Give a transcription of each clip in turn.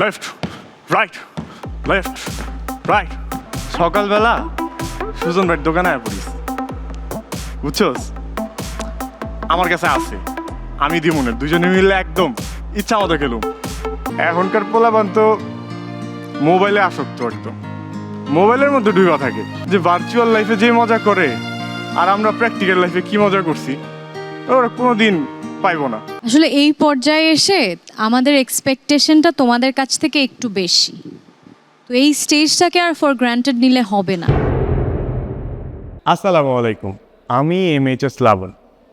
Left right left right সকালবেলা সুজন ভাইয়ের দোকানে আয় পড়িস। বুঝছস? আমার কাছে আছে। আমি দিব না দুজনে মিলে একদম ইচ্ছা মতো খেলুম। এখনকার পোলাপান তো মোবাইলে আসক্ত একদম। মোবাইলের মধ্যে ডুবা থাকে যে ভার্চুয়াল লাইফে যে মজা করে, আর আমরা প্র্যাকটিক্যাল লাইফে কি মজা করছি, ওরা কোনোদিন পাইবো না। আসলে এই পর্যায়ে এসে আমাদের এক্সপেকটেশনটা তোমাদের কাছ থেকে একটু বেশি। তো এই স্টেজটাকে আর ফর গ্রান্টেড নিলে হবে না। আসসালামু আলাইকুম আমি এম এইচ এস লাবণ।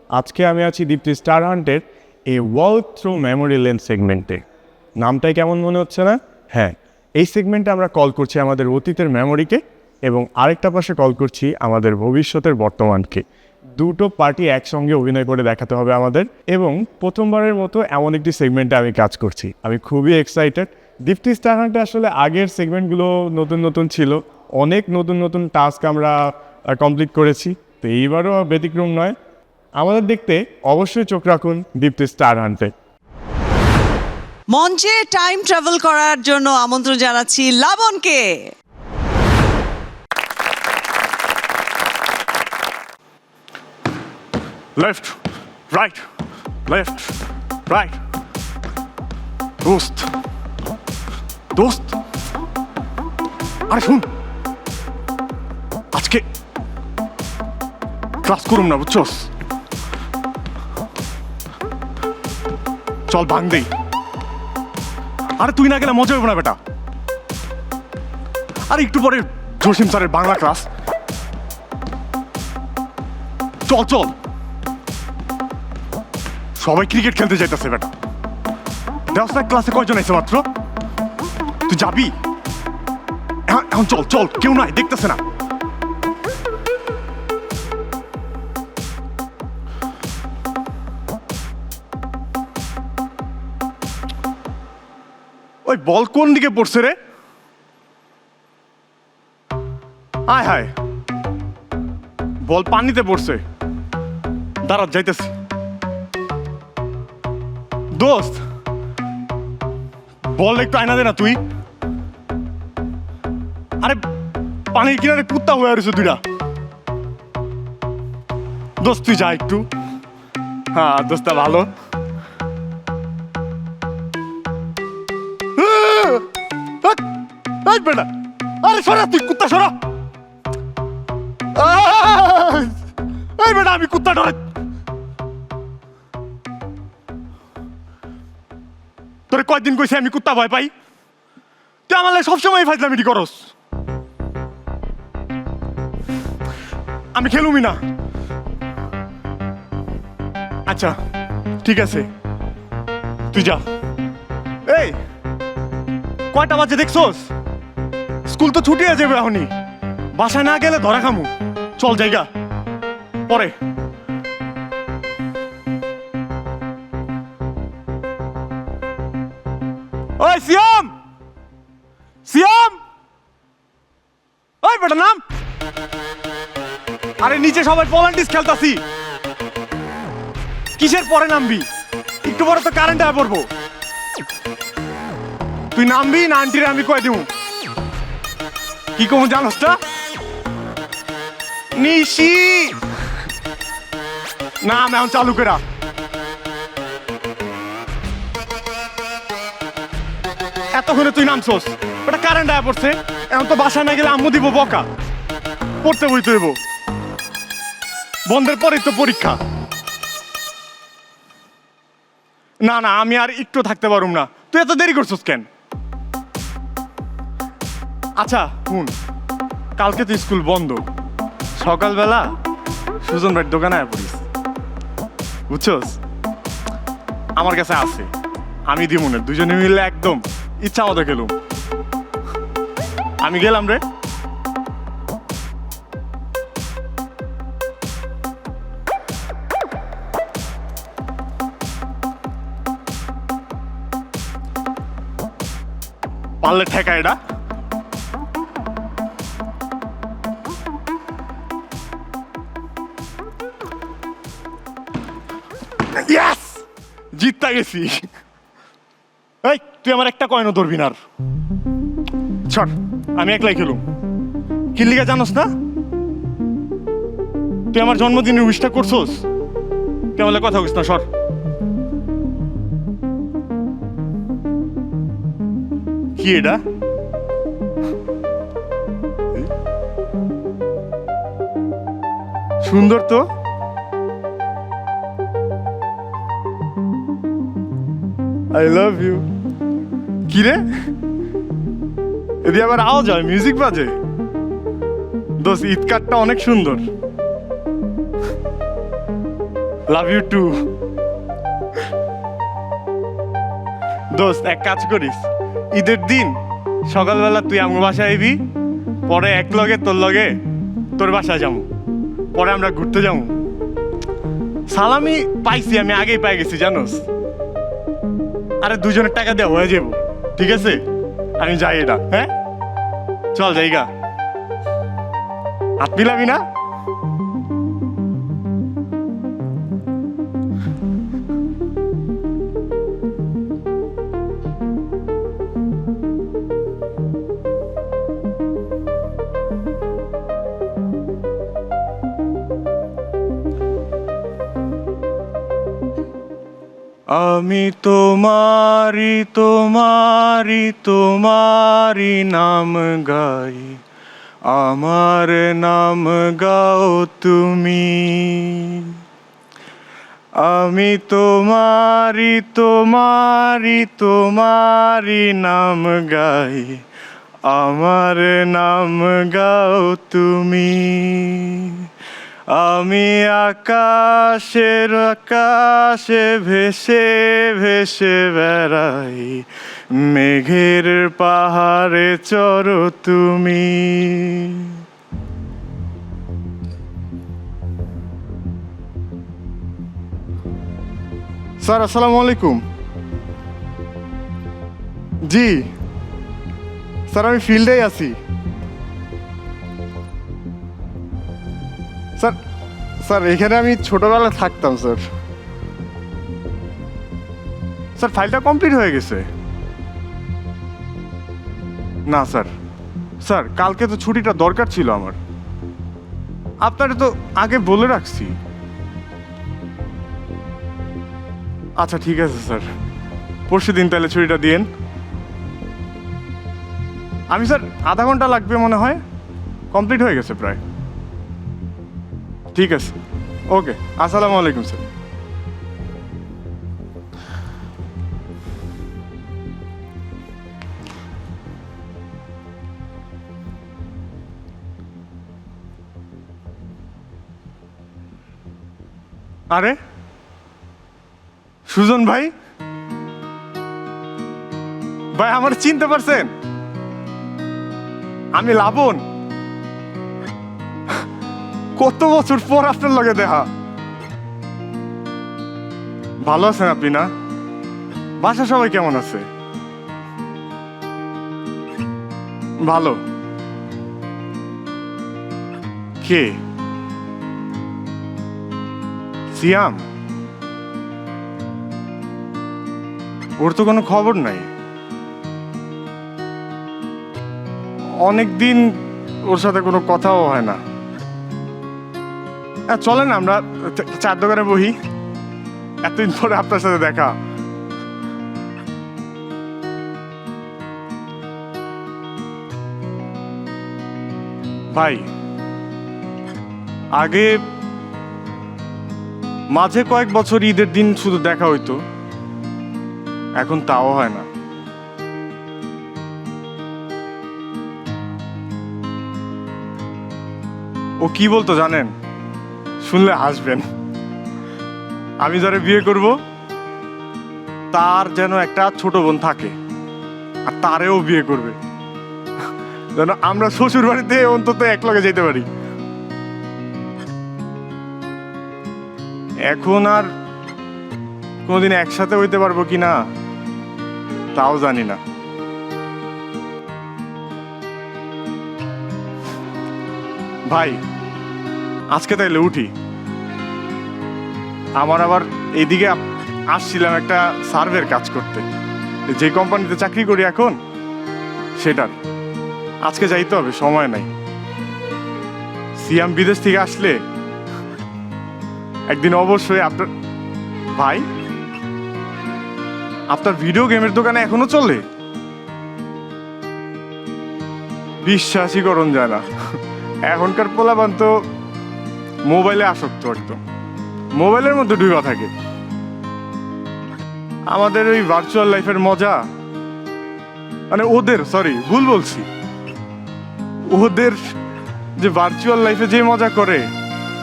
আজকে আমি আছি দীপ্তি স্টার হান্টের এই ওয়ার্ল্ড থ্রু মেমোরি লেন সেগমেন্টে নামটাই কেমন মনে হচ্ছে না? হ্যাঁ এই সেগমেন্টে আমরা কল করছি আমাদের অতীতের মেমোরিকে এবং আরেকটা পাশে কল করছি আমাদের ভবিষ্যতের বর্তমানকে। দুটো পার্টি একসঙ্গে অভিনয় করে দেখাতে হবে আমাদের এবং প্রথমবারের মতো এমন একটি সেগমেন্টে আমি কাজ করছি। আমি খুবই এক্সাইটেড দীপ্তি স্টার হান্টে আসলে আগের সেগমেন্টগুলো নতুন নতুন ছিল। অনেক নতুন নতুন টাস্ক আমরা কমপ্লিট করেছি। তো এইবারও ব্যতিক্রম নয়। আমাদের দেখতে অবশ্যই চোখ রাখুন দীপ্তি স্টার হান্টে মঞ্চে টাইম ট্রাভেল করার জন্য আমন্ত্রণ জানাচ্ছি লাবণকে লেফট রাইট লেফট রাইট দোস্ত দোস্ত আরে শুন। আজকে ক্লাস করুম না, বুঝছস? চল ভাঙ দেই। আরে তুই না গেলে মজা হবে না বেটা। আরে একটু পরে জসিম স্যারের বাংলা ক্লাস চল চল। সবাই ক্রিকেট খেলতে যাইতেছে বেটা দেওয়াস ক্লাসে কয়জন আছে মাত্র? তুই যাবি? এখন চল চল, কেউ নাই, দেখতেছে না। ওই বল কোন দিকে পড়ছে রে? আয়, হায়। বল পানিতে পড়ছে। দাঁড়া, যাইতেছি। দোস্ত বল একটু আয়না দে না তুই। আরে পানির কিনারে কুত্তা হয়ে রয়েছে দুইটা। দোস্ত তুই যা একটু। হ্যাঁ দোস্তা ভালো। বেটা আরে সরা তুই কুত্তা সরা! এই বেটা আমি কুত্তা ডরে কয়দিন কইছি আমি কুত্তা ভয় পাই। তুই আমার সবসময় ফাজলামিটি করস। আমি খেলুমি না। আচ্ছা ঠিক আছে। তুই যা। এই, কয়টা বাজে দেখছোস? স্কুল তো ছুটি আছে এখনই। বাসায় না গেলে ধরা খামু। চল জায়গা। পরে। ওই সিয়াম সিয়াম ওই বেটা নাম! আরে নিচে সবাই পলান্টিস খেলতাছি। কিসের পরে নামবি? একটু পরে তো কারেন্ট আয় পড়ব। তুই নামবি না আন্টিরে আমি কয়ে দিব কি কমু, জানোস না নিশি! নাম এখন চালু করা এতক্ষণে তুই নামছোস? ওটা কারেন্ট আয়া পড়ছে। এখন তো বাসা না গেলে আম্মু দিব বকা। পড়তে বইতে দেব বন্ধের পরেই তো পরীক্ষা। না না, আমি আর একটু থাকতে পারুম না। তুই এত দেরি করছিস কেন? আচ্ছা শুন কালকে তো স্কুল বন্ধ। সকালবেলা সুজন ভাইয়ের দোকানে আয় পড়িস। বুঝছস? আমার কাছে আছে। আমি দিব না, দুজনে মিলে একদম। ইচ্ছা মতো খেলুম। আমি গেলাম রে। পারলে ঠেকা এটা। ইয়েস জিততে গেছি। এই তুই আমার একটা কয়েনও ধরবি না আর। আমি একলাই খেলুম। কিল্লিগা জানোস না? তুই আমার জন্মদিনের উইশটা করছোস? তুই আমার কথা কইস না সর কি এটা? সুন্দর তো। আই লাভ ইউ কি রে এদি আবার আওয়াজ হয় মিউজিক বাজে। দোস্ত ঈদ কার্ডটা অনেক সুন্দর। লাভ ইউ টু দোস্ত, এক কাজ করিস। ঈদের দিন সকালবেলা তুই আমার বাসায় আইবি, পরে এক লগে, তোর লগে তোর বাসায় যাব পরে আমরা ঘুরতে যাব সালামি পাইছি, আমি আগেই পাই গেছি, জানোস? আরে দুজনের টাকা দেওয়া হয়ে যাব। ঠিক আছে? আমি যাই এটা হ্যাঁ? চল জায়গা। হাত মিলাবি না? আমি তোমারি তোমারি তোমারি নাম গাই। আমার নাম গাও তুমি। আমি তোমারি তোমারি তোমারি নাম গাই। আমার নাম গাও তুমি। আমি আকাশের আকাশে ভেসে ভেসে বেড়াই। মেঘের পাহাড়ে চড়ো তুমি। স্যার, আসসালামু আলাইকুম। জি। স্যার, আমি ফিল্ডেই আছি। স্যার স্যার, এখানে আমি ছোটবেলায় থাকতাম, স্যার। স্যার, ফাইলটা কমপ্লিট হয়ে গেছে। না, স্যার। স্যার, কালকে তো ছুটিটা দরকার ছিল আমার। আপনারে তো আগে বলে রাখছি। আচ্ছা ঠিক আছে, স্যার। পরশু দিন তাহলে ছুটিটা দিয়েন আমি, স্যার, আধা ঘণ্টা লাগবে মনে হয়। কমপ্লিট হয়ে গেছে প্রায়। ঠিক আছে। ওকে, আসসালামু আলাইকুম, স্যার। আরে, সুজন ভাই? ভাই, আমার চিনতে পারছেন? আমি লাবণ। কত বছর পর আপনার লগে দেখা? ভালো আছেন আপনি না? বাসা সবাই কেমন আছে? ভালো। কে? সিয়াম? ওর তো কোনো খবর নাই। অনেক দিন ওর সাথে কোনো কথাও হয় না। চলেন আমরা চার দোকানে বহি। এতদিন পরে আপনার সাথে দেখা। ভাই, আগে মাঝে কয়েক বছর ঈদের দিন শুধু দেখা হইতো। এখন তাও হয় না। ও কি বলতো জানেন? শুনলে হাসবেন। আমি যারা বিয়ে করব, তার যেন একটা ছোট বোন থাকে, আর তারেও বিয়ে করবে। যেন আমরা শ্বশুর বাড়িতে অন্তত এক লগে যেতে পারি। এখন আর কোনোদিন একসাথে হইতে পারব কি না, তাও জানি না। ভাই আজকে তাইলে উঠি। আমার আবার এইদিকে আসছিলাম একটা সার্ভের কাজ করতে। যে কোম্পানিতে চাকরি করি এখন, সেটার। আজকে যাইতে হবে, সময় নাই। সিয়াম বিদেশ থেকে আসলে একদিন অবশ্যই আপনার ভাই, আপনার ভিডিও গেমের দোকানে এখনও চলে? বিশ্বাসই করণ যায় না। এখনকার পোলাপান তো মোবাইলে আসক্ত একদম মোবাইলের মধ্যে ডুবা থাকে। আমাদের ওই ভার্চুয়াল লাইফের মজা মানে ওদের সরি ভুল বলছি। ওদের যে ভার্চুয়াল লাইফে যে মজা করে,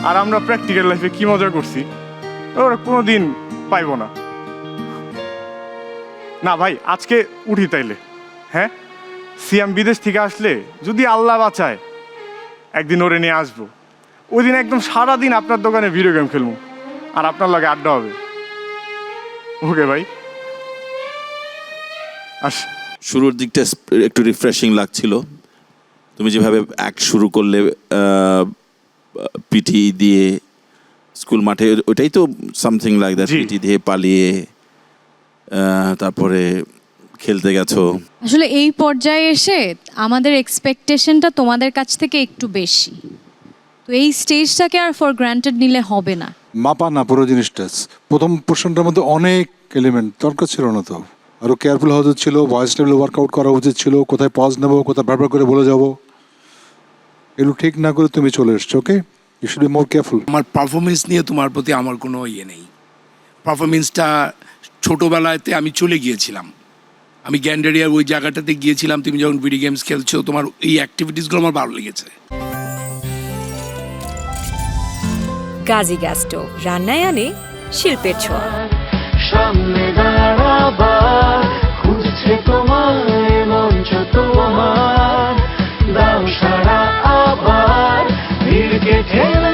আর আমরা প্র্যাকটিক্যাল লাইফে কি মজা করছি, ওরা কোনো দিন পাইবো না। না ভাই, আজকে উঠি তাইলে। হ্যাঁ? সিয়াম বিদেশ থেকে আসলে যদি আল্লাহ বাঁচায়, একদিন ওরে নিয়ে আসব। ওই দিন একদম সারাদিন আপনার দোকানে ভিডিও গেম খেলব। আর আপনার লগে আড্ডা হবে। ওকে ভাই। আস। শুরুর দিকটা একটু রিফ্রেশিং লাগছিল। তুমি যেভাবে অ্যাক্ট শুরু করলে পিটি দিয়ে স্কুল মাঠে ওইটাই তো সামথিং লাইক দ্যাট। পিটি দিয়ে পালিয়ে তারপরে খেলতে গেছো। আসলে এই পর্যায়ে এসে আমাদের এক্সপেকটেশনটা তোমাদের কাছ থেকে একটু বেশি। তো এই স্টেজটাকে আর ফর গ্রান্টেড নিলে হবে না। মাপা না পুরো জিনিসটা। প্রথম পোর্শনটার মধ্যে অনেক এলিমেন্ট দরকার ছিল না তো। আরও কেয়ারফুল হওয়া উচিত ছিল ভয়েস লেভেল ওয়ার্কআউট করা উচিত ছিল কোথায় পজ নেব কোথায় ব্যবহার করে বলে যাব। এগুলো ঠিক না করে তুমি চলে এসছো okay you should be more careful আমার পারফরমেন্স নিয়ে তোমার প্রতি আমার কোনো ইয়ে নেই। পারফরমেন্সটা ছোটোবেলাতে আমি চলে গিয়েছিলাম। আমি গ্যান্ডারিয়ার ওই জায়গাটাতে গিয়েছিলাম তুমি যখন ভিডিও গেমস খেলছো তোমার এই অ্যাক্টিভিটিসগুলো আমার ভালো লেগেছে। গাজী গ্যাস স্টোভ রান্নায় আনে শিল্পের ছোঁয়া। সামনে খুঁজছে তোমায় মঞ্চ তোমার। দাও সারা আবার ভিড়কে ঠেলা